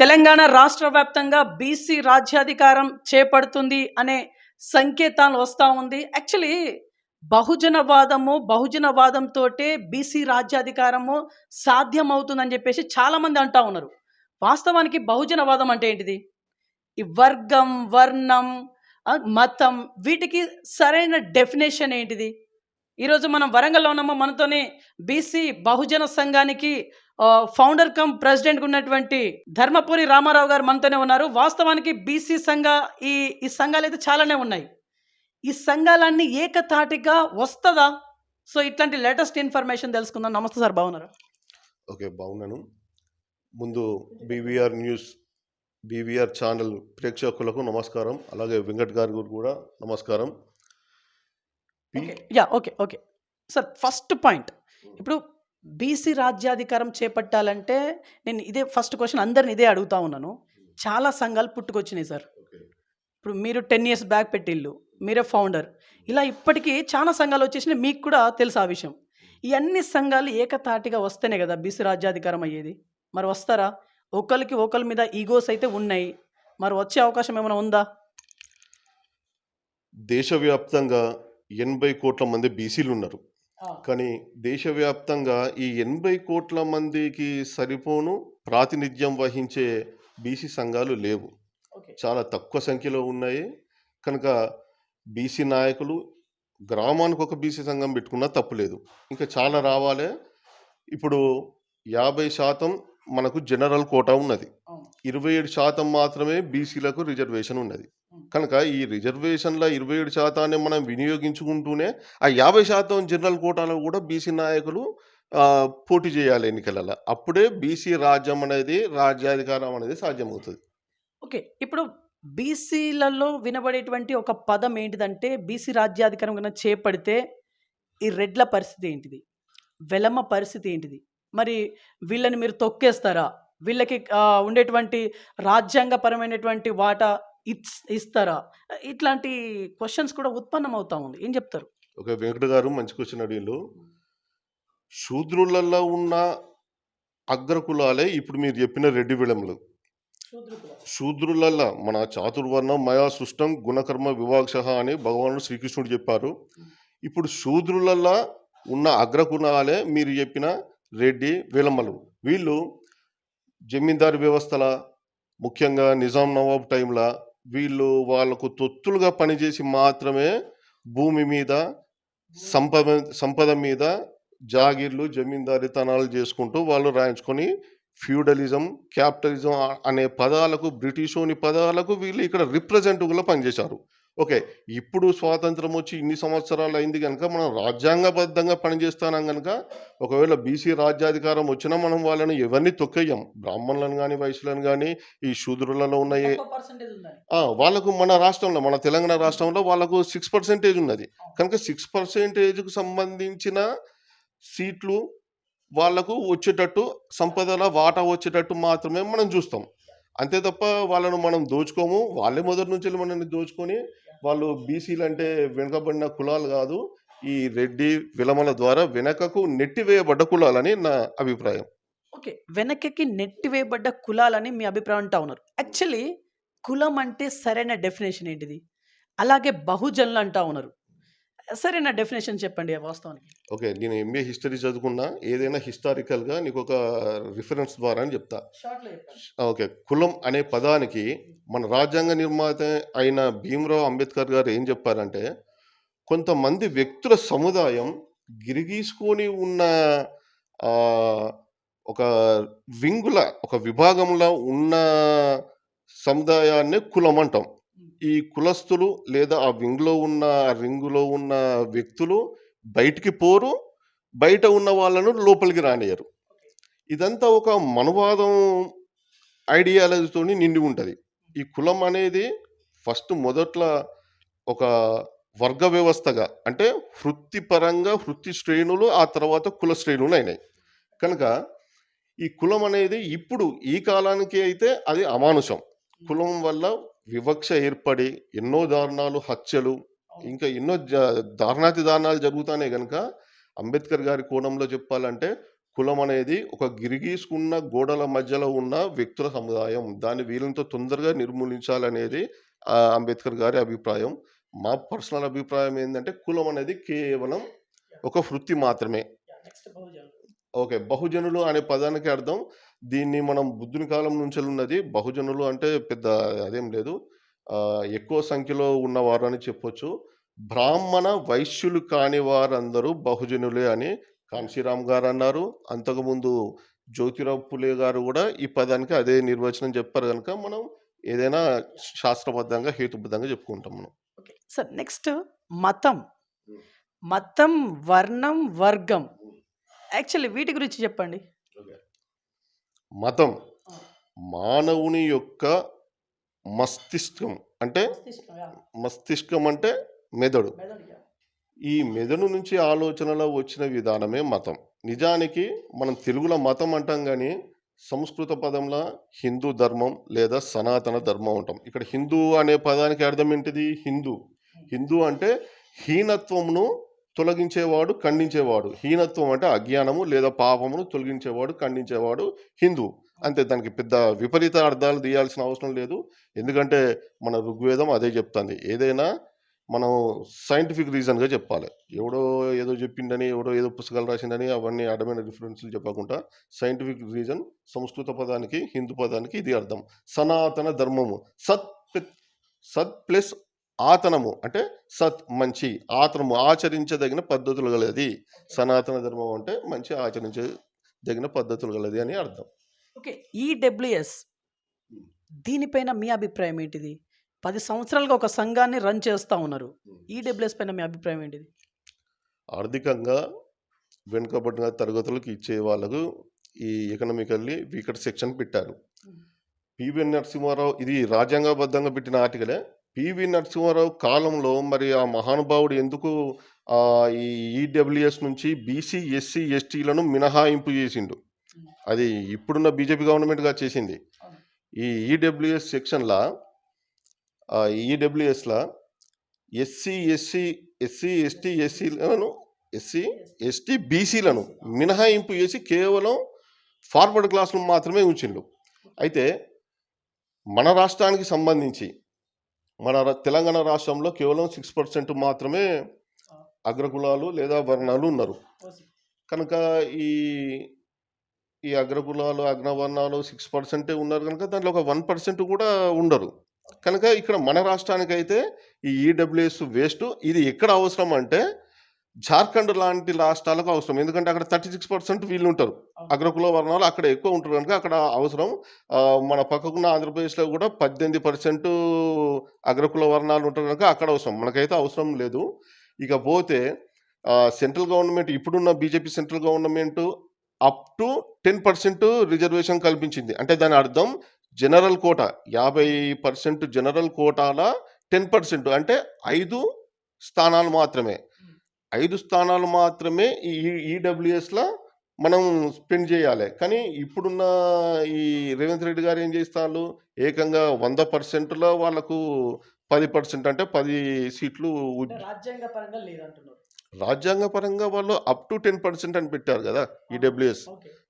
తెలంగాణ రాష్ట్ర వ్యాప్తంగా బీసీ రాజ్యాధికారం చేపడుతుంది అనే సంకేతాలు వస్తూ ఉంది. యాక్చువల్లీ బహుజనవాదము బహుజనవాదంతో బీసీ రాజ్యాధికారము సాధ్యమవుతుందని చెప్పేసి చాలామంది అంటూ ఉన్నారు. వాస్తవానికి బహుజనవాదం అంటే ఏంటిది? ఈ వర్గం వర్ణం మతం వీటికి సరైన డెఫినేషన్ ఏంటిది? ఈరోజు మనం వరంగల్లో ఉన్నామో? మనతోనే బీసీ బహుజన సంఘానికి ఫౌండర్ కమ్ ప్రెసిడెంట్ ఉన్నటువంటి ధర్మపురి రామారావు గారు మనతోనే ఉన్నారు. వాస్తవానికి బీసీ సంఘ ఈ ఈ సంఘాలు అయితే చాలానే ఉన్నాయి. ఈ సంఘాలన్నీ ఏకతాటిగా వస్తుందా? సో ఇట్లాంటి లేటెస్ట్ ఇన్ఫర్మేషన్ తెలుసుకుందాం. నమస్తే సార్ బాగున్నారు? ఓకే బాగున్నాను. ముందు బీవీఆర్ న్యూస్ బీవీఆర్ ఛానల్ ప్రేక్షకులకు నమస్కారం. అలాగే వెంకట్ గారి కూడా నమస్కారం. Yeah okay okay sir first point ఇప్పుడు బీసీ రాజ్యాధికారం చేపట్టాలంటే నేను ఇదే ఫస్ట్ క్వశ్చన్ అందరిని ఇదే అడుగుతా ఉన్నాను. చాలా సంఘాలు పుట్టుకొచ్చినాయి సార్. ఇప్పుడు మీరు టెన్ ఇయర్స్ బ్యాక్ పెట్టిల్లు మీరే ఫౌండర్ ఇలా ఇప్పటికీ చాలా సంఘాలు వచ్చేసినాయి మీకు కూడా తెలుసు ఆ విషయం. ఈ అన్ని సంఘాలు ఏకతాటిగా వస్తేనే కదా బీసీ రాజ్యాధికారం అయ్యేది. మరి వస్తారా? ఒకరికి ఒకరి మీద ఈగోస్ అయితే ఉన్నాయి. మరి వచ్చే అవకాశం ఏమైనా ఉందా? దేశవ్యాప్తంగా ఎనభై కోట్ల మంది బీసీలు ఉన్నారు. కానీ దేశవ్యాప్తంగా ఈ ఎనభై కోట్ల మందికి సరిపోను ప్రాతినిధ్యం వహించే బీసీ సంఘాలు లేవు. చాలా తక్కువ సంఖ్యలో ఉన్నాయి. కనుక బీసీ నాయకులు గ్రామానికి ఒక బీసీ సంఘం పెట్టుకున్నా తప్పులేదు ఇంకా చాలా రావాలి. ఇప్పుడు యాభై శాతం మనకు జనరల్ కోటా ఉన్నది. ఇరవై ఏడు శాతం మాత్రమే బీసీలకు రిజర్వేషన్ ఉన్నది. కనుక ఈ రిజర్వేషన్ల ఇరవై ఏడు శాతాన్ని మనం వినియోగించుకుంటూనే ఆ యాభై శాతం జనరల్ కోటాలో కూడా బీసీ నాయకులు పోటీ చేయాలి ఎన్నికలలో. అప్పుడే బీసీ రాజ్యం అనేది రాజ్యాధికారం అనేది సాధ్యమవుతుంది. ఓకే. ఇప్పుడు బీసీలలో వినబడేటువంటి ఒక పదం ఏంటిదంటే బీసీ రాజ్యాధికారం కన్నా చేపడితే ఈ రెడ్ల పరిస్థితి ఏంటిది? వెలమ పరిస్థితి ఏంటిది? మరి వీళ్ళని మీరు తొక్కేస్తారా? వీళ్ళకి ఉండేటువంటి రాజ్యాంగపరమైనటువంటి వాటా ఇచ్ ఇస్తారా? ఇట్లాంటి క్వశ్చన్స్ కూడా ఉత్పన్నం అవుతా ఉంది. ఏం చెప్తారు? ఒక వెంకట గారు మంచి క్వశ్చన్ అడిగిళ్ళు శూద్రులలో ఉన్న అగ్రకులాలే ఇప్పుడు మీరు చెప్పిన రెడ్డి విళములు శూద్రులల్ల మన చాతుర్వర్ణం మయా సృష్టం గుణకర్మ వివాక్ష అని భగవానుడు శ్రీకృష్ణుడు చెప్పారు. ఇప్పుడు శూద్రులల్ల ఉన్న అగ్రకులాలే మీరు చెప్పిన రెడ్డి విలమలు వీళ్ళు జమీందారు వ్యవస్థల ముఖ్యంగా నిజాం నవాబ్ టైంలో వీళ్ళు వాళ్ళకు తొత్తులుగా పనిచేసి మాత్రమే భూమి మీద సంపద సంపద మీద జాగీర్లు జమీందారితనాలు చేసుకుంటూ వాళ్ళు రాయించుకొని ఫ్యూడలిజం క్యాపిటలిజం అనే పదాలకు బ్రిటిషోని పదాలకు వీళ్ళు ఇక్కడ రిప్రజెంటివ్గా పనిచేశారు. ఓకే ఇప్పుడు స్వాతంత్రం వచ్చి ఇన్ని సంవత్సరాలు అయింది కనుక మనం రాజ్యాంగబద్ధంగా పనిచేస్తున్నాం కనుక ఒకవేళ బీసీ రాజ్యాధికారం వచ్చినా మనం వాళ్ళని ఎవరిని తొక్కేయం? బ్రాహ్మణులను కానీ వైశ్యులను కానీ ఈ శూద్రులలో ఉన్న ఏ ఆ, వాళ్ళకు మన రాష్ట్రంలో మన తెలంగాణ రాష్ట్రంలో వాళ్ళకు సిక్స్ పర్సెంటేజ్ ఉన్నది. కనుక సిక్స్ పర్సెంటేజ్కు సంబంధించిన సీట్లు వాళ్ళకు వచ్చేటట్టు సంపదల వాటా వచ్చేటట్టు మాత్రమే మనం చూస్తాం. అంతే తప్ప వాళ్ళను మనం దోచుకోము. వాళ్ళే మొదటి నుంచి మనల్ని దోచుకొని వాళ్ళు బీసీలు అంటే వెనుకబడిన కులాలు కాదు. ఈ రెడ్డి విలమల ద్వారా వెనకకు నెట్టివేయబడ్డ కులాలని నా అభిప్రాయం. ఓకే. వెనక్కి నెట్టివేయబడ్డ కులాలని మీ అభిప్రాయం అంటా ఉన్నారు. యాక్చువల్లీ కులం అంటే సరైన డెఫినేషన్ ఏంటిది? అలాగే బహుజనులు అంటా ఉన్నారు. సరైన డెఫినేషన్ చెప్పండి వాస్తవానికి. ఓకే నేను ఎంఏ హిస్టరీ చదువుకున్నా ఏదైనా హిస్టారికల్గా నీకు ఒక రిఫరెన్స్ ద్వారా అని చెప్తా. ఓకే కులం అనే పదానికి మన రాజ్యాంగ నిర్మాత అయిన భీమరావు అంబేద్కర్ గారు ఏం చెప్పారంటే కొంతమంది వ్యక్తుల సముదాయం గిరిగీసుకొని ఉన్న ఒక వింగుల ఒక విభాగంలో ఉన్న సముదాయాన్ని కులం అంటాం. ఈ కులస్తులు లేదా ఆ వింగ్లో ఉన్న ఆ రింగులో ఉన్న వ్యక్తులు బయటికి పోరు బయట ఉన్న వాళ్ళను లోపలికి రానియరు ఇదంతా ఒక మనువాదం ఐడియాలజీతో నిండి ఉంటుంది. ఈ కులం అనేది ఫస్ట్ మొదట్లో ఒక వర్గ వ్యవస్థగా అంటే వృత్తిపరంగా వృత్తి శ్రేణులు ఆ తర్వాత కుల శ్రేణులు అయినాయి. కనుక ఈ కులం అనేది ఇప్పుడు ఈ కాలానికి అయితే అది అమానుషం. కులం వల్ల వివక్ష ఏర్పడి ఎన్నో దారుణాలు హత్యలు ఇంకా ఎన్నో దారుణాతి దారుణాలు జరుగుతానే కనుక అంబేద్కర్ గారి కోణంలో చెప్పాలంటే కులం అనేది ఒక గిరిగీసుకున్న గోడల మధ్యలో ఉన్న వ్యక్తుల సముదాయం. దాన్ని వీలంత తొందరగా నిర్మూలించాలనేది అంబేద్కర్ గారి అభిప్రాయం. మా పర్సనల్ అభిప్రాయం ఏంటంటే కులం అనేది కేవలం ఒక వృత్తి మాత్రమే. ఓకే బహుజనులు అనే పదానికి అర్థం దీన్ని మనం బుద్ధుని కాలం నుంచి ఉన్నది బహుజనులు అంటే పెద్ద అదేం లేదు. ఆ, ఎక్కువ సంఖ్యలో ఉన్నవారు అని చెప్పొచ్చు. బ్రాహ్మణ వైశ్యులు కాని వారందరూ బహుజనులే అని కాంశీరామ్ గారు అన్నారు. అంతకుముందు జ్యోతిరావు పులే గారు కూడా ఈ పదానికి అదే నిర్వచనం చెప్పారు కనుక మనం ఏదైనా శాస్త్రబద్ధంగా హేతుబద్ధంగా చెప్పుకుంటాం మనం. ఓకే. సార్ నెక్స్ట్ మతం. మతం వర్ణం వర్గం. యాక్చువల్లీ వీటి గురించి చెప్పండి. మతం మానవుని యొక్క మస్తిష్కం అంటే మస్తిష్కం అంటే మెదడు. ఈ మెదడు నుంచి ఆలోచనలో వచ్చిన విధానమే మతం. నిజానికి మనం తెలుగులో మతం అంటాం కానీ సంస్కృత పదంలో హిందూ ధర్మం లేదా సనాతన ధర్మం అంటాం. ఇక్కడ హిందూ అనే పదానికి అర్థం ఏంటిది? హిందూ. హిందూ అంటే హీనత్వమును తొలగించేవాడు ఖండించేవాడు. హీనత్వం అంటే అజ్ఞానము లేదా పాపమును తొలగించేవాడు ఖండించేవాడు హిందూ. అంతే దానికి పెద్ద విపరీత అర్థాలు తీయాల్సిన అవసరం లేదు. ఎందుకంటే మన ఋగ్వేదం అదే చెప్తుంది. ఏదైనా మనం సైంటిఫిక్ రీజన్గా చెప్పాలి. ఎవడో ఏదో చెప్పిండని ఎవడో ఏదో పుస్తకాలు రాసిండని అవన్నీ అడమైన రిఫరెన్స్లు చెప్పకుండా సైంటిఫిక్ రీజన్ సంస్కృత పదానికి హిందూ పదానికి ఇది అర్థం. సనాతన ధర్మము. సత్ సత్ ప్లస్ ఆతనము అంటే సత్ మంచి ఆతనము ఆచరించదగిన పద్ధతులు గలది. సనాతన ధర్మం అంటే మంచి ఆచరించదగిన పద్ధతులు గలది అని అర్థం. ఓకే ఈడబ్ల్యూఎస్ దీనిపైన మీ అభిప్రాయం ఏంటిది? పది సంవత్సరాలుగా ఒక సంఘాన్ని రన్ చేస్తూ ఉన్నారు. ఈడబ్ల్యూఎస్ పైన మీ అభిప్రాయం ఏంటిది? ఆర్థికంగా వెనుకబడిన తరగతులకు ఇచ్చే వాళ్ళకు ఈ ఎకనామికల్లీ వీకర్ సెక్షన్ పెట్టారు. పివి నరసింహారావు ఇది రాజ్యాంగబద్ధంగా పెట్టిన ఆర్టికలే. పివి నరసింహారావు కాలంలో మరి ఆ మహానుభావుడు ఎందుకు ఈ ఈడబ్ల్యూఎస్ నుంచి బీసీ ఎస్సీ ఎస్టీలను మినహాయింపు చేసిండు? అది ఇప్పుడున్న బీజేపీ గవర్నమెంట్గా చేసింది. ఈ ఈడబ్ల్యూఎస్ సెక్షన్లా ఈడబ్ల్యూఎస్లా ఎస్సీ ఎస్సీ ఎస్సీ ఎస్టీ ఎస్సీలను ఎస్సీ ఎస్టీ బీసీలను మినహాయింపు చేసి కేవలం ఫార్వర్డ్ క్లాసులు మాత్రమే ఉంచిండు. అయితే మన రాష్ట్రానికి సంబంధించి మన తెలంగాణ రాష్ట్రంలో కేవలం సిక్స్ పర్సెంట్ మాత్రమే అగ్రకులాలు లేదా వర్ణాలు ఉన్నారు. కనుక ఈ ఈ అగ్రకులాలు అగ్రవర్ణాలు సిక్స్ పర్సెంటే ఉన్నారు కనుక దాంట్లో ఒక వన్ పర్సెంట్ కూడా ఉండరు. కనుక ఇక్కడ మన రాష్ట్రానికి అయితే ఈ ఈడబ్ల్యూఎస్ వేస్ట్. ఇది ఎక్కడ అవసరం అంటే జార్ఖండ్ లాంటి రాష్ట్రాలకు అవసరం. ఎందుకంటే అక్కడ థర్టీ సిక్స్ పర్సెంట్ వీళ్ళు ఉంటారు అగ్రకుల వర్ణాలు అక్కడ ఎక్కువ ఉంటారు కనుక అక్కడ అవసరం. మన పక్కకున్న ఆంధ్రప్రదేశ్లో కూడా పద్దెనిమిది పర్సెంట్ అగ్రకుల వర్ణాలు ఉంటారు కనుక అక్కడ అవసరం. మనకైతే అవసరం లేదు. ఇకపోతే సెంట్రల్ గవర్నమెంట్ ఇప్పుడున్న BJP central government up to ten percent reservation కల్పించింది. అంటే దాని అర్థం జనరల్ కోటా యాభై పర్సెంట్ జనరల్ కోటాల టెన్ పర్సెంట్ అంటే ఐదు స్థానాలు మాత్రమే. ఐదు స్థానాలు మాత్రమే ఈ ఈడబ్ల్యూఎస్లో మనం స్పెండ్ చేయాలి. కానీ ఇప్పుడున్న ఈ రేవంత్ రెడ్డి గారు ఏం చేస్తారు ఏకంగా వంద పర్సెంట్లో వాళ్ళకు పది పర్సెంట్ అంటే పది సీట్లు రాజ్యాంగ పరంగా వాళ్ళు అప్ టు టెన్ పర్సెంట్ అని పెట్టారు కదా ఈడబ్ల్యూఎస్.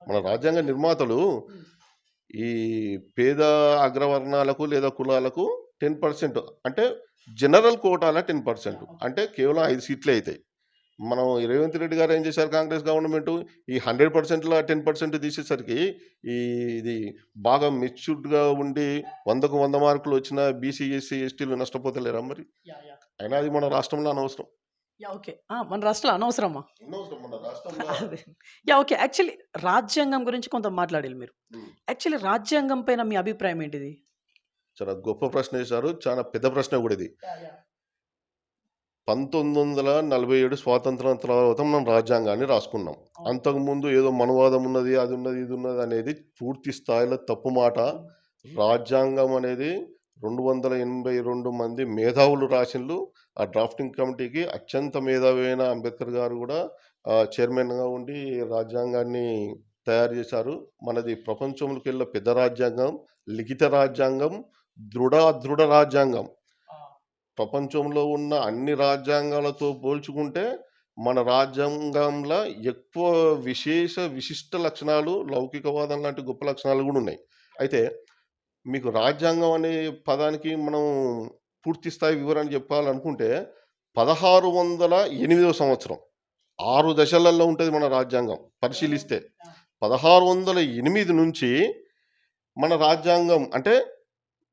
మన రాజ్యాంగ నిర్మాతలు ఈ పేద అగ్రవర్ణాలకు లేదా కులాలకు టెన్ పర్సెంట్ అంటే జనరల్ కోటాల టెన్ పర్సెంట్ అంటే కేవలం ఐదు సీట్లే అవుతాయి మనం రేవంత్ రెడ్డి గారు ఏం చేశారు కాంగ్రెస్ గవర్నమెంట్? ఈ హండ్రెడ్ పర్సెంట్లో టెన్ పర్సెంట్ తీసేసరికి ఈ ఇది బాగా మెచ్యూర్డ్గా ఉండి వందకు వంద మార్కులు వచ్చిన బీసీ ఎస్సీ ఎస్టీలు నష్టపోతలేరా మరి? అయినా అది మన రాష్ట్రంలో అనవసరం. ఓకే. మన రాష్ట్రంలో అనవసరమా? Yeah okay. యాక్చువల్లీ రాజ్యాంగం గురించి కొంత మాట్లాడాలి మీరు. యాక్చువల్లీ రాజ్యాంగం పైన మీ అభిప్రాయం ఏంటిది? చాలా గొప్ప ప్రశ్న వేశారు. చాలా పెద్ద ప్రశ్న కూడా ఇది. పంతొమ్మిది వందల నలభై ఏడు స్వాతంత్రం తర్వాత మనం రాజ్యాంగాన్ని రాసుకున్నాం. అంతకుముందు ఏదో మనవాదం ఉన్నది అది ఉన్నది ఇది ఉన్నది అనేది పూర్తి స్థాయిలో తప్పు మాట. రాజ్యాంగం అనేది రెండు వందల ఎనభై రెండు మంది మేధావులు రాసిండ్లు ఆ డ్రాఫ్టింగ్ కమిటీకి అత్యంత మేధావి అయిన అంబేద్కర్ గారు కూడా చైర్మన్గా ఉండి రాజ్యాంగాన్ని తయారు చేశారు. మనది ప్రపంచంలోకి వెళ్ళిన పెద్ద రాజ్యాంగం లిఖిత రాజ్యాంగం దృఢ దృఢ రాజ్యాంగం. ప్రపంచంలో ఉన్న అన్ని రాజ్యాంగాలతో పోల్చుకుంటే మన రాజ్యాంగంలో ఎక్కువ విశేష విశిష్ట లక్షణాలు లౌకికవాదం లాంటి గొప్ప లక్షణాలు కూడా ఉన్నాయి. అయితే మీకు రాజ్యాంగం అనే పదానికి మనం పూర్తి స్థాయి వివరణ చెప్పాలనుకుంటే పదహారు వందల ఎనిమిదవ సంవత్సరం ఆరు దశలలో ఉంటుంది మన రాజ్యాంగం పరిశీలిస్తే. పదహారు వందల ఎనిమిది నుంచి మన రాజ్యాంగం అంటే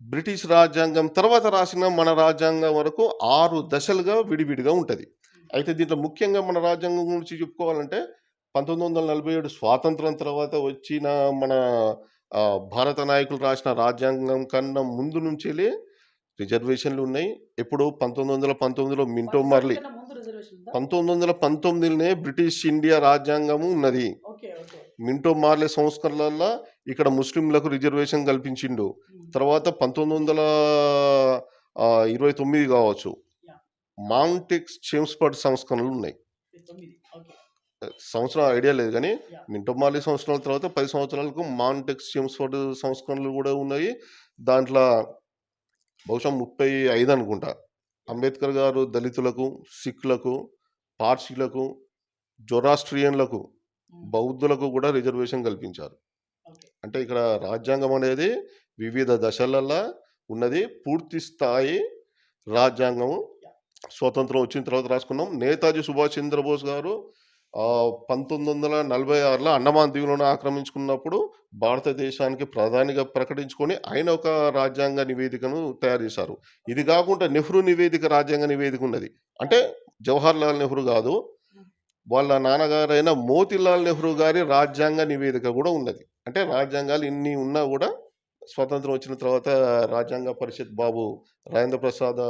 బ్రిటిష్ రాజ్యాంగం తర్వాత రాసిన మన రాజ్యాంగం వరకు ఆరు దశలుగా విడివిడిగా ఉంటుంది. అయితే దీంట్లో ముఖ్యంగా మన రాజ్యాంగం గురించి చెప్పుకోవాలంటే పంతొమ్మిది వందల నలభై ఏడు స్వాతంత్రం తర్వాత వచ్చిన మన భారత నాయకులు రాసిన రాజ్యాంగం కన్నా ముందు నుంచి రిజర్వేషన్లు ఉన్నాయి. ఎప్పుడు పంతొమ్మిది వందల పంతొమ్మిదిలో మింటో మార్లీ? పంతొమ్మిది వందల పంతొమ్మిదిలోనే బ్రిటిష్ ఇండియా రాజ్యాంగము ఉన్నది. మింటో మార్లే సంస్కరణల ఇక్కడ ముస్లింలకు రిజర్వేషన్ కల్పించిండు. తర్వాత పంతొమ్మిది వందల ఇరవై తొమ్మిది కావచ్చు. మాంటెక్స్ చేమ్స్పర్డ్ సంస్కరణలు ఉన్నాయి సంవత్సరం ఐడియా లేదు కానీ. మింటో మార్లే సంవత్సరాల తర్వాత పది సంవత్సరాలకు మాంటెక్స్ చేమ్స్పర్డ్ సంస్కరణలు కూడా ఉన్నాయి దాంట్లో బహుశా ముప్పై ఐదు అనుకుంటా అంబేద్కర్ గారు దళితులకు సిఖ్లకు పార్సీలకు జొరాస్ట్రియన్లకు. బౌద్ధులకు కూడా రిజర్వేషన్ కల్పించారు. అంటే ఇక్కడ రాజ్యాంగం అనేది వివిధ దశలలో ఉన్నది. పూర్తి స్థాయి రాజ్యాంగం స్వతంత్రం వచ్చిన తర్వాత రాసుకున్నాం. నేతాజీ సుభాష్ చంద్రబోస్ గారు పంతొమ్మిది వందల నలభై ఆరులో అండమాన్ దీవులను ఆక్రమించుకున్నప్పుడు భారతదేశానికి ప్రధానిగా ప్రకటించుకొని ఆయన ఒక రాజ్యాంగ నివేదికను తయారు చేశారు. ఇది కాకుండా నెహ్రూ నివేదిక రాజ్యాంగ నివేదిక ఉన్నది. అంటే జవహర్ లాల్ నెహ్రూ కాదు. వాళ్ళ నాన్నగారైన మోతిలాల్ నెహ్రూ గారి రాజ్యాంగ నివేదిక కూడా ఉన్నది. అంటే రాజ్యాంగాలు ఇన్ని ఉన్నా కూడా స్వతంత్రం వచ్చిన తర్వాత రాజ్యాంగ పరిషత్ బాబు రాజేంద్ర ప్రసాద్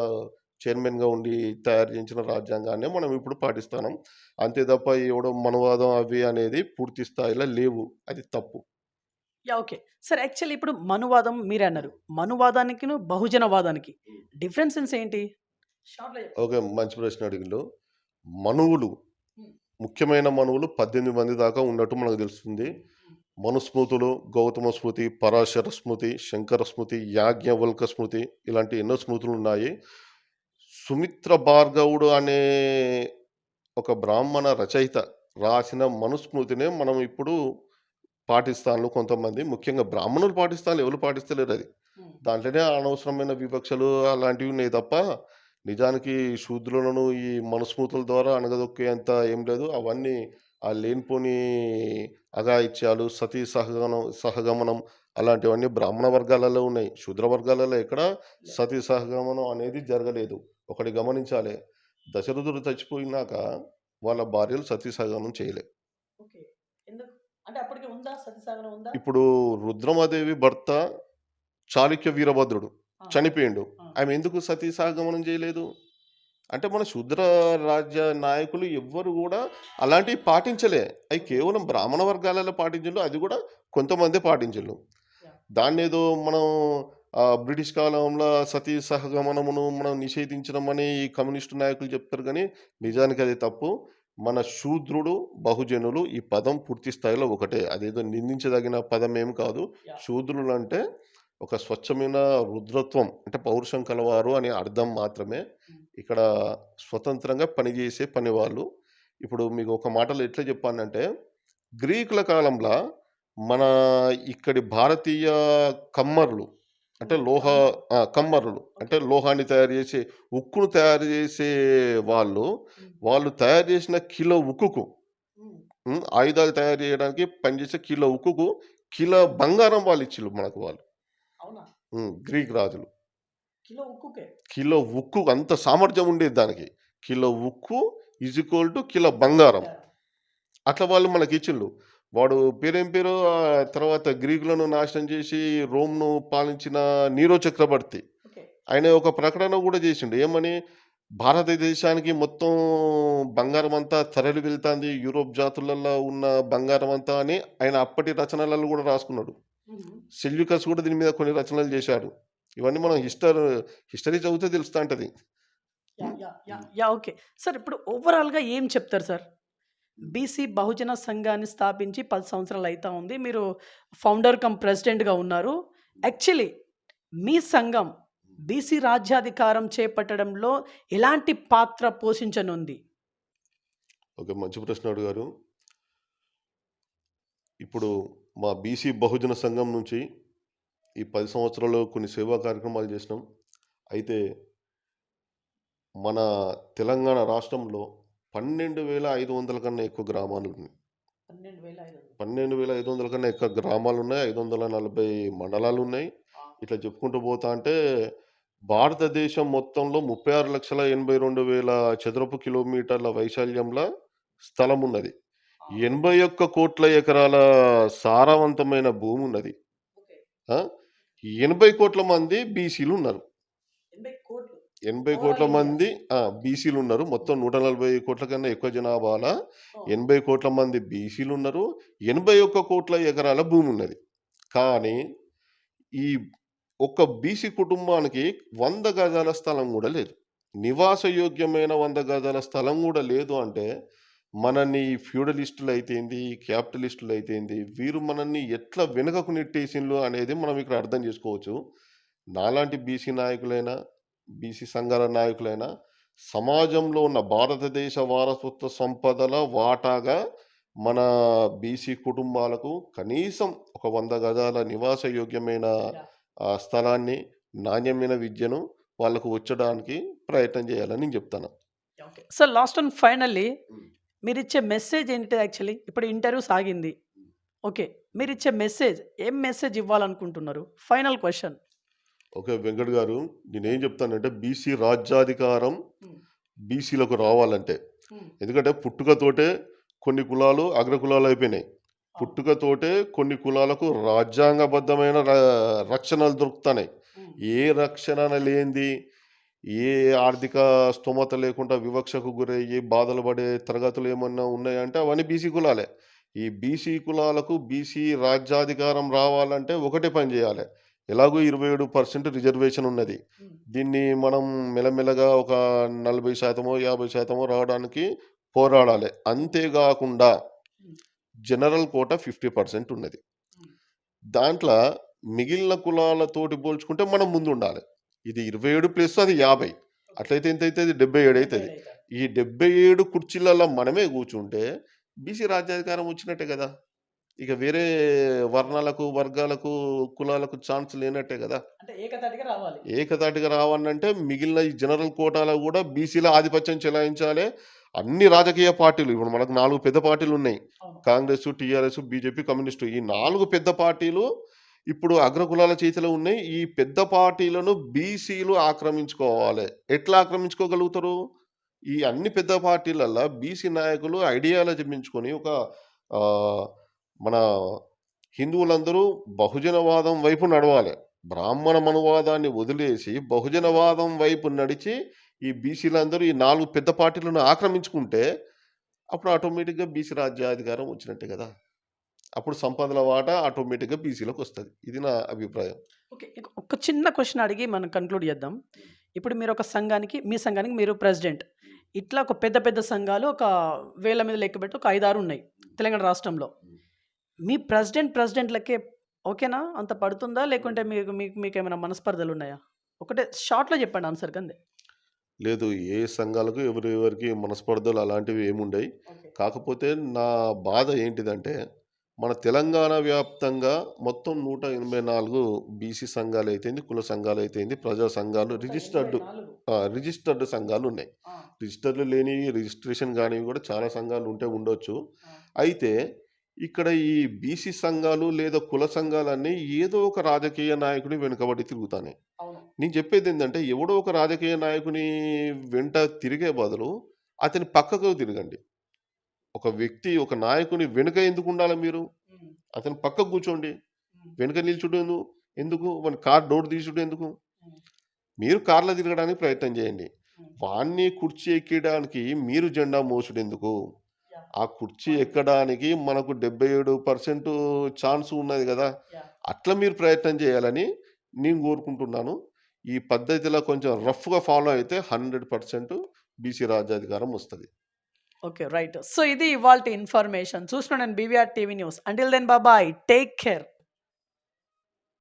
చైర్మన్గా ఉండి తయారు చేయించిన రాజ్యాంగాన్ని మనం ఇప్పుడు పాటిస్తున్నాం. అంతే తప్ప ఎవడో మనవాదం అవి అనేది పూర్తి స్థాయిలో లేవు. అది తప్పు. Yeah okay. సార్ యాక్చువల్లీ ఇప్పుడు మనువాదం మీరే అన్నారు. మనువాదానికి బహుజనవాదానికి డిఫరెన్సెస్ ఏంటి. ఓకే మంచి ప్రశ్న అడిగిండు. మనువులు ముఖ్యమైన మనువులు పద్దెనిమిది మంది దాకా ఉన్నట్టు మనకు తెలుస్తుంది. మనుస్మృతులు గౌతమ స్మృతి పరాశర స్మృతి శంకర స్మృతి యాజ్ఞవల్క స్మృతి ఇలాంటి ఎన్నో స్మృతులు ఉన్నాయి. సుమిత్ర భార్గవుడు అనే ఒక బ్రాహ్మణ రచయిత రాసిన మనుస్మృతినే మనం ఇప్పుడు పాటిస్తాన్లు కొంతమంది. ముఖ్యంగా బ్రాహ్మణులు పాటిస్తాను ఎవరు పాటిస్తలేరు అది. దాంట్లోనే అనవసరమైన వివక్షలు అలాంటివి ఉన్నాయి తప్ప నిజానికి శూద్రులను ఈ మనుస్మృతుల ద్వారా అణగదొక్కేంత ఏం లేదు. అవన్నీ ఆ లేనిపోని అఘాయిత్యాలు సతీ సహగమనం సహగమనం అలాంటివన్నీ బ్రాహ్మణ వర్గాలలో ఉన్నాయి. శూద్ర వర్గాలలో ఎక్కడ సతీ సహగమనం అనేది జరగలేదు. ఒకటి గమనించాలి. దశరథుడు చచ్చిపోయినాక వాళ్ళ భార్యలు సతీ సహగమనం చేయలే. ఇప్పుడు రుద్రమాదేవి భర్త చాళుక్య వీరభద్రుడు. చనిపోయిండు. ఆమె ఎందుకు సతీ సహగమనం చేయలేదు? అంటే మన శూద్ర రాజ్య నాయకులు ఎవ్వరు కూడా అలాంటివి పాటించలే. అవి కేవలం బ్రాహ్మణ వర్గాలలో పాటించలు అది కూడా కొంతమంది పాటించలు. దాన్ని ఏదో మనం బ్రిటిష్ కాలంలో సతీ సహగమనమును మనం నిషేధించడమని ఈ కమ్యూనిస్టు నాయకులు చెప్తారు కానీ నిజానికి అది తప్పు. మన శూద్రుడు బహుజనులు ఈ పదం పూర్తి స్థాయిలో ఒకటే. అదేదో నిందించదగిన పదం ఏం కాదు. శూద్రులు అంటే ఒక స్వచ్ఛమైన రుద్రత్వం అంటే పౌరుషం కలవారు అనే అర్థం మాత్రమే ఇక్కడ స్వతంత్రంగా పనిచేసే పనివాళ్ళు. ఇప్పుడు మీకు ఒక మాటలో ఎట్లా చెప్పానంటే గ్రీకుల కాలంలో మన ఇక్కడి భారతీయ కమ్మర్లు అంటే లోహ కమ్మరులు అంటే లోహాన్ని తయారు చేసే ఉక్కును తయారు చేసే వాళ్ళు వాళ్ళు తయారు చేసిన కిలో ఉక్కుకు ఆయుధాలు తయారు చేయడానికి పనిచేసే కిలో ఉక్కుకు కిలో బంగారం వాళ్ళు ఇచ్చిళ్ళు మనకు వాళ్ళు. గ్రీక్ రాజులు. కిలో ఉక్కు అంత సామర్థ్యం ఉండేది దానికి. కిలో ఉక్కు ఈజ్ ఈక్వల్ టు కిలో బంగారం. అట్లా వాళ్ళు మనకి ఇచ్చిండు వాడు పేరేం పేరు? తర్వాత గ్రీకులను నాశనం చేసి రోమ్ను పాలించిన నీరో చక్రవర్తి. ఆయన ఒక ప్రకటన కూడా చేసిండు. ఏమని? భారతదేశానికి మొత్తం బంగారం అంతా తరలి వెళ్తాంది. యూరోప్ జాతులలో ఉన్న బంగారం అంతా అని ఆయన అప్పటి రచనలలో కూడా రాసుకున్నాడు. సెల్యూకస్ కూడా దీని మీద కొన్ని రచనలు చేశాడు ఇవన్నీ మనం హిస్టరీ హిస్టరీ చదివితే తెలుస్తూ ఉంటుంది yeah yeah yeah yeah okay. Sir ఇప్పుడు ఓవరాల్గా ఏం చెప్తారు సార్? బీసీ బహుజన సంఘాన్ని స్థాపించి పది సంవత్సరాలు అవుతా ఉంది. మీరు ఫౌండర్ కమ్ ప్రెసిడెంట్గా ఉన్నారు. యాక్చువల్లీ మీ సంఘం బీసీ రాజ్యాధికారం చేపట్టడంలో ఎలాంటి పాత్ర పోషించనుంది? ఓకే మంచి ప్రశ్న అడిగారు. ఇప్పుడు మా బీసీ బహుజన సంఘం నుంచి ఈ పది సంవత్సరాలు కొన్ని సేవా కార్యక్రమాలు చేసినాం. అయితే మన తెలంగాణ రాష్ట్రంలో పన్నెండు వేల ఐదు వందల కన్నా ఎక్కువ గ్రామాలు ఉన్నాయి. పన్నెండు వేల ఐదు వందలు. కన్నా ఎక్కువ గ్రామాలు ఉన్నాయి. ఐదు వందల నలభై మండలాలు ఉన్నాయి. ఇట్లా చెప్పుకుంటూ పోతా అంటే భారతదేశం మొత్తంలో ముప్పై ఆరు లక్షల ఎనభై రెండు వేల చదరపు కిలోమీటర్ల వైశాల్యంలో స్థలం ఉన్నది. ఎనభై ఒక్క కోట్ల ఎకరాల సారవంతమైన భూమి ఉన్నది? ఎనభై కోట్ల మంది బీసీలు ఉన్నారు. ఎనభై కోట్లు. మంది బీసీలు ఉన్నారు. మొత్తం నూట నలభై కోట్ల కన్నా ఎక్కువ జనాభాల. ఎనభై కోట్ల మంది బీసీలు ఉన్నారు. ఎనభై ఒక్క కోట్ల ఎకరాల భూమి ఉన్నది. కానీ ఈ ఒక్క బీసీ కుటుంబానికి వంద గజాల స్థలం కూడా లేదు. నివాసయోగ్యమైన వంద గజాల స్థలం కూడా లేదు అంటే మనని ఫ్యూడలిస్టులు అయితేంది క్యాపిటలిస్టులు అయితేంది వీరు మనల్ని ఎట్లా వెనుకకు నెట్టేసిండ్రు అనేది మనం ఇక్కడ అర్థం చేసుకోవచ్చు. నాలాంటి బీసీ నాయకులైనా బీసీ సంఘాల నాయకులైనా సమాజంలో ఉన్న భారతదేశ వారసత్వ సంపదల వాటాగా మన బీసీ కుటుంబాలకు కనీసం ఒక వంద గజాల నివాస యోగ్యమైన స్థలాన్ని నాణ్యమైన విద్యను వాళ్ళకు వచ్చడానికి ప్రయత్నం చేయాలని నేను చెప్తాను. Okay. Sir last and finally మీరు ఇచ్చే మెసేజ్ ఏంటి యాక్చువల్లీ? ఇప్పుడు ఇంటర్వ్యూ సాగింది. ఓకే. మీరు ఇచ్చే మెసేజ్ ఏం message ఇవ్వాలనుకుంటున్నారు? Final question. Okay Venkat గారు నేనేం చెప్తానంటే బీసీ రాజ్యాధికారం. బీసీలకు రావాలంటే. ఎందుకంటే పుట్టుకతోటే కొన్ని కులాలు అగ్ర కులాలు అయిపోయినాయి పుట్టుకతోటే కొన్ని కులాలకు రాజ్యాంగబద్ధమైన రక్షణలు దొరుకుతున్నాయి. ఏ రక్షణ లేనిది? ఏ ఆర్థిక స్తోమత లేకుండా వివక్షకు గురయ్యి బాధలు పడే తరగతులు ఏమన్నా ఉన్నాయంటే అవన్నీ బీసీ కులాలే. ఈ బీసీ కులాలకు బీసీ రాజ్యాధికారం రావాలంటే ఒకటే పని చేయాలి. ఎలాగో ఇరవై ఏడు పర్సెంట్ రిజర్వేషన్ ఉన్నది. దీన్ని మనం మెల్లమెల్లగా ఒక నలభై శాతమో యాభై శాతమో రావడానికి పోరాడాలి. అంతేకాకుండా జనరల్ కోట ఫిఫ్టీ పర్సెంట్ ఉన్నది. దాంట్లో మిగిలిన కులాలతోటి పోల్చుకుంటే మనం ముందు ఉండాలి ఇది ఇరవై ఏడు ప్లస్ అది యాభై. అట్లయితే ఎంత అవుతుంది డెబ్బై ఏడు అవుతుంది ఈ డెబ్బై ఏడు కుర్చీలలో మనమే కూర్చుంటే బీసీ రాజ్యాధికారం వచ్చినట్టే కదా? ఇక వేరే వర్ణాలకు వర్గాలకు కులాలకు ఛాన్స్ లేనట్టే కదా? ఏకతాటిగా రావాలి. ఏకతాటిగా రావాలంటే మిగిలిన ఈ జనరల్ కోటాలో కూడా బీసీల ఆధిపత్యం చెలాయించాలి. అన్ని రాజకీయ పార్టీలు ఇప్పుడు మనకు నాలుగు పెద్ద పార్టీలు ఉన్నాయి. Congress TRS BJP communist. ఈ నాలుగు పెద్ద పార్టీలు ఇప్పుడు అగ్రకులాల చేతిలో ఉన్నాయి. ఈ పెద్ద పార్టీలను బీసీలు ఆక్రమించుకోవాలి. ఎట్లా ఆక్రమించుకోగలుగుతారు? ఈ అన్ని పెద్ద పార్టీలల్లో బీసీ నాయకులు ఐడియాలజీ మించుకొని ఒక మన హిందువులందరూ బహుజనవాదం వైపు నడవాలి. బ్రాహ్మణ మనువాదాన్ని వదిలేసి బహుజనవాదం వైపు నడిచి ఈ బీసీలందరూ ఈ నాలుగు పెద్ద పార్టీలను ఆక్రమించుకుంటే అప్పుడు ఆటోమేటిక్గా బీసీ రాజ్యాధికారం వచ్చినట్టే కదా. అప్పుడు సంపదల వాటా ఆటోమేటిక్గా బీసీలకు వస్తుంది. ఇది నా అభిప్రాయం. ఓకే. ఒక చిన్న క్వశ్చన్ అడిగి మనం కన్క్లూడ్ చేద్దాం. ఇప్పుడు మీరు ఒక సంఘానికి మీ సంఘానికి మీరు ప్రెసిడెంట్. ఇట్లా ఒక పెద్ద పెద్ద సంఘాలు ఒక వేల మీద లెక్క పెట్టి ఒక ఐదారు ఉన్నాయి తెలంగాణ రాష్ట్రంలో. మీ ప్రెసిడెంట్ ప్రెసిడెంట్లకే ఓకేనా? అంత పడుతుందా? లేకుంటే మీకు మీకు మీకు ఏమైనా మనస్పర్ధలు ఉన్నాయా? ఒకటే షార్ట్లో చెప్పండి ఆన్సర్ కంది. లేదు ఏ సంఘాలకు ఎవరు ఎవరికి మనస్పర్ధలు అలాంటివి ఏముండయి. కాకపోతే నా బాధ ఏంటిదంటే మన తెలంగాణ వ్యాప్తంగా మొత్తం నూట ఎనభై నాలుగు బీసీ సంఘాలు అయితేంది కుల సంఘాలు అయితేంది ప్రజా సంఘాలు రిజిస్టర్డ్. రిజిస్టర్డ్ సంఘాలు ఉన్నాయి. రిజిస్టర్లు లేని రిజిస్ట్రేషన్ కానివి కూడా చాలా సంఘాలు ఉంటే ఉండొచ్చు. అయితే ఇక్కడ ఈ బీసీ సంఘాలు లేదా కుల సంఘాలన్నీ ఏదో ఒక రాజకీయ నాయకుని వెనుకబడి తిరుగుతాయి అవును. నేను చెప్పేది ఏంటంటే ఎవడో ఒక రాజకీయ నాయకుని వెంట తిరిగే బదులు అతని పక్కకు తిరగండి. ఒక వ్యక్తి ఒక నాయకుని వెనుక ఎందుకు ఉండాలి మీరు? అతని పక్కకు కూర్చోండి. వెనుక నిల్చుడు ఎందుకు? మన కార్ డోర్ తీసుడు ఎందుకు? మీరు కార్లో తిరగడానికి ప్రయత్నం చేయండి. వాణ్ణి కుర్చీ ఎక్కడానికి మీరు జెండా మోసుడు ఎందుకు ఆ కుర్చీ ఎక్కడానికి మనకు డెబ్బై ఏడు పర్సెంట్ ఛాన్స్ ఉన్నది కదా. అట్లా మీరు ప్రయత్నం చేయాలని నేను కోరుకుంటున్నాను. ఈ పద్ధతిలో కొంచెం రఫ్గా ఫాలో అయితే హండ్రెడ్ పర్సెంట్ బీసీ రాజ్యాధికారం వస్తుంది. ఓకే రైట్ సో ఇది ఇవాళ ఇన్ఫర్మేషన్ చూస్తున్నాను నేను BVR TV news until then బాబాయ్ టేక్ కేర్